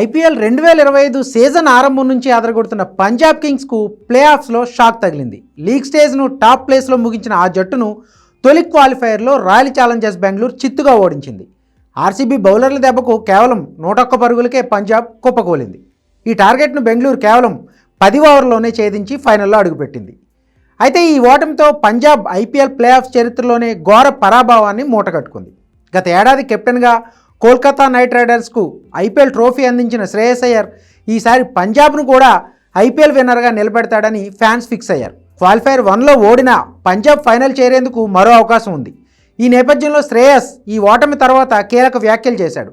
IPL రెండు వేల ఇరవై ఐదు సీజన్ ఆరంభం నుంచి అదరగొడుతున్న పంజాబ్ కింగ్స్కు ప్లే ఆఫ్స్లో షాక్ తగిలింది. లీగ్ స్టేజ్ను టాప్ ప్లేస్లో ముగించిన ఆ జట్టును తొలి క్వాలిఫైయర్లో రాయల్ ఛాలెంజర్స్ బెంగళూరు చిత్తుగా ఓడించింది. ఆర్సీబీ బౌలర్ల దెబ్బకు కేవలం నూటొక్క పరుగులకే పంజాబ్ కుప్పకూలింది. ఈ టార్గెట్ను బెంగళూరు కేవలం పది ఓవర్లోనే ఛేదించి ఫైనల్లో అడుగుపెట్టింది. అయితే ఈ ఓటమితో పంజాబ్ ఐపీఎల్ ప్లే ఆఫ్ చరిత్రలోనే ఘోర పరాభవాన్ని మూటగట్టుకుంది. గత ఏడాది కెప్టెన్గా కోల్కతా నైట్ రైడర్స్కు ఐపీఎల్ ట్రోఫీ అందించిన శ్రేయస్ అయ్యర్ ఈసారి పంజాబ్ను కూడా ఐపీఎల్ విన్నర్గా నిలబెడతాడని ఫ్యాన్స్ ఫిక్స్ అయ్యారు. క్వాలిఫైర్ వన్లో ఓడిన పంజాబ్ ఫైనల్ చేరేందుకు మరో అవకాశం ఉంది. ఈ నేపథ్యంలో శ్రేయస్ ఈ ఓటమి తర్వాత కీలక వ్యాఖ్యలు చేశాడు.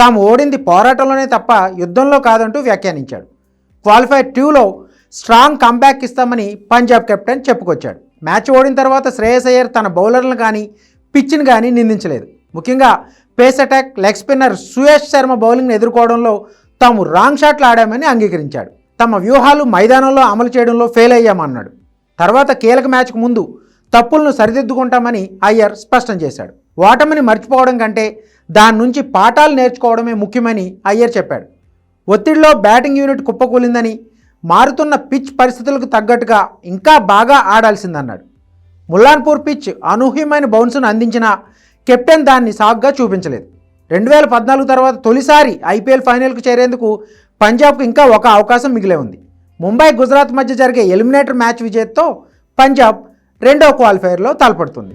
తాము ఓడింది పోరాటంలోనే తప్ప యుద్ధంలో కాదంటూ వ్యాఖ్యానించాడు. క్వాలిఫైర్ టూలో స్ట్రాంగ్ కంబ్యాక్ ఇస్తామని పంజాబ్ కెప్టెన్ చెప్పుకొచ్చాడు. మ్యాచ్ ఓడిన తర్వాత శ్రేయస్ అయ్యర్ తన బౌలర్లను కానీ పిచ్ని కానీ నిందించలేదు. ముఖ్యంగా pace attack leg spinner Suyash Sharma బౌలింగ్ను ఎదుర్కోవడంలో తాము రాంగ్ షాట్లు ఆడామని అంగీకరించాడు. తమ వ్యూహాలు మైదానంలో అమలు చేయడంలో ఫెయిల్ అయ్యామన్నాడు. తర్వాత కీలక మ్యాచ్కు ముందు తప్పులను సరిదిద్దుకుంటామని అయ్యర్ స్పష్టం చేశాడు. ఓటమిని మర్చిపోవడం కంటే దాని నుంచి పాఠాలు నేర్చుకోవడమే ముఖ్యమని అయ్యర్ చెప్పాడు. ఒత్తిడిలో బ్యాటింగ్ యూనిట్ కుప్పకూలిందని మారుతున్న పిచ్ పరిస్థితులకు తగ్గట్టుగా ఇంకా బాగా ఆడాల్సిందన్నాడు. ముల్లాన్పూర్ పిచ్ అనూహ్యమైన బౌన్స్ను అందించిన కెప్టెన్ దాన్ని సాగ్గా చూపించలేదు. రెండు వేల పద్నాలుగు తర్వాత తొలిసారి ఐపీఎల్ ఫైనల్కు చేరేందుకు పంజాబ్కు ఇంకా ఒక అవకాశం మిగిలే ఉంది. ముంబై గుజరాత్ మధ్య జరిగే ఎలిమినేటర్ మ్యాచ్ విజయంతో పంజాబ్ రెండో క్వాలిఫైయర్లో తలపడుతుంది.